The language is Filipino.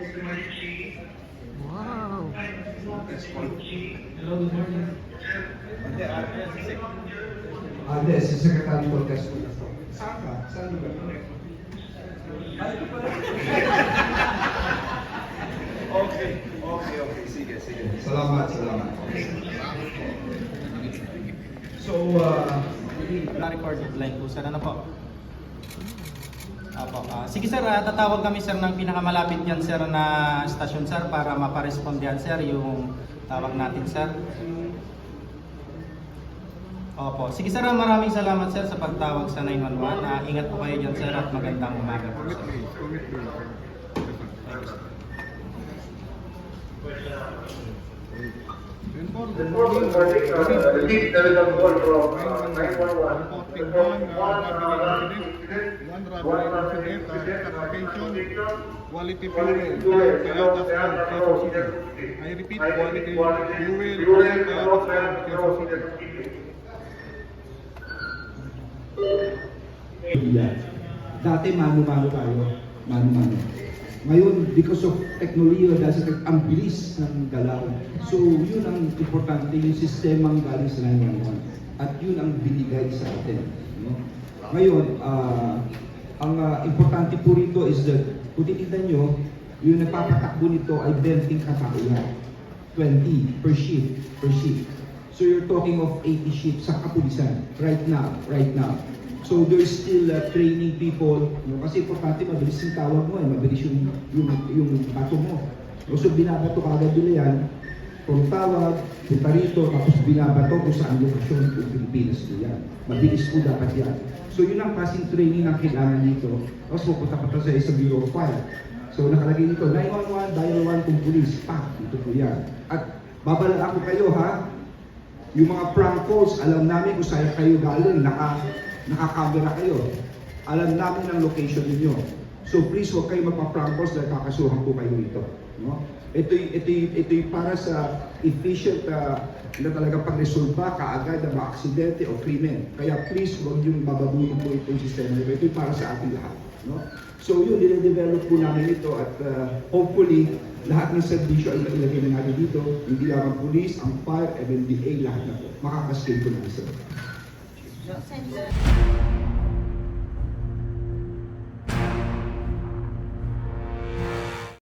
Wow. Hello, good morning. Ah, Ande, si Secretary Cortez po. Saan ka? Saan lugar? okay, okay, okay. Sige, sige. Salamat, salamat. So, uh, na-record blank po. Sana na po. Apo. ah, sige, sir. ah, tatawag kami, sir, ng pinakamalapit yan, sir, na stasyon, sir, para maparesponde yan, sir, yung tawag natin, sir. Opo. Sige, sir. ah, Maraming salamat, sir, sa pagtawag sa 911. Ah, ingat po kayo dyan, sir, at magandang umaga po, sir. Good morning, uh, Chief Telephone Call from uh, 911. Report one incident, one uh, incident, location, Quality fuel, Toyota Toyota Quezon City. I repeat, quality fuel, Toyota Toyota Quezon City. Dati mano-mano tayo. Mano-mano. Ngayon, because of technology, dahil ang bilis ng galaw. So, yun ang importante, yung sistemang galing sa 911. At yun ang binigay sa atin. No? Ngayon, ah, ang ah, importante po rito is that, kung titignan nyo, yung nagpapatakbo nito ay 20 katao yan. 20 per shift, per shift. So you're talking of 80 ships sa kapulisan right now, right now. So there's still uh, training people, no? kasi importante mabilis yung tawag mo, eh, mabilis yung, yung, yung bato mo. So binabato kagad nila yan, kung tawag, punta rito, tapos binabato kung saan lokasyon ng Pilipinas nila yan. Mabilis po dapat yan. So yun ang klaseng training na kailangan dito. Tapos pupunta pa sa isang Bureau of. So nakalagay dito, 911, dial 1 kung police, pa, ito po yan. At babalaan ko kayo ha, yung mga prank calls, alam namin kung saan kayo galing, naka, nakakamera kayo. Alam namin ang location ninyo. So please huwag kayo magpa-prank calls dahil kakasuhan po kayo ito. No? Ito, ito, ito, para sa efficient uh, na talaga pag-resolba kaagad ng mga aksidente o krimen. Kaya please huwag yung babaguhin po itong sistema ito. Para sa ating lahat. No? So yun, nire-develop po namin ito at uh, hopefully lahat ng servisyo ay mailagay na natin dito. Hindi lang ang police, ang fire, MMDA, lahat na po. Makakascale po natin sila. José.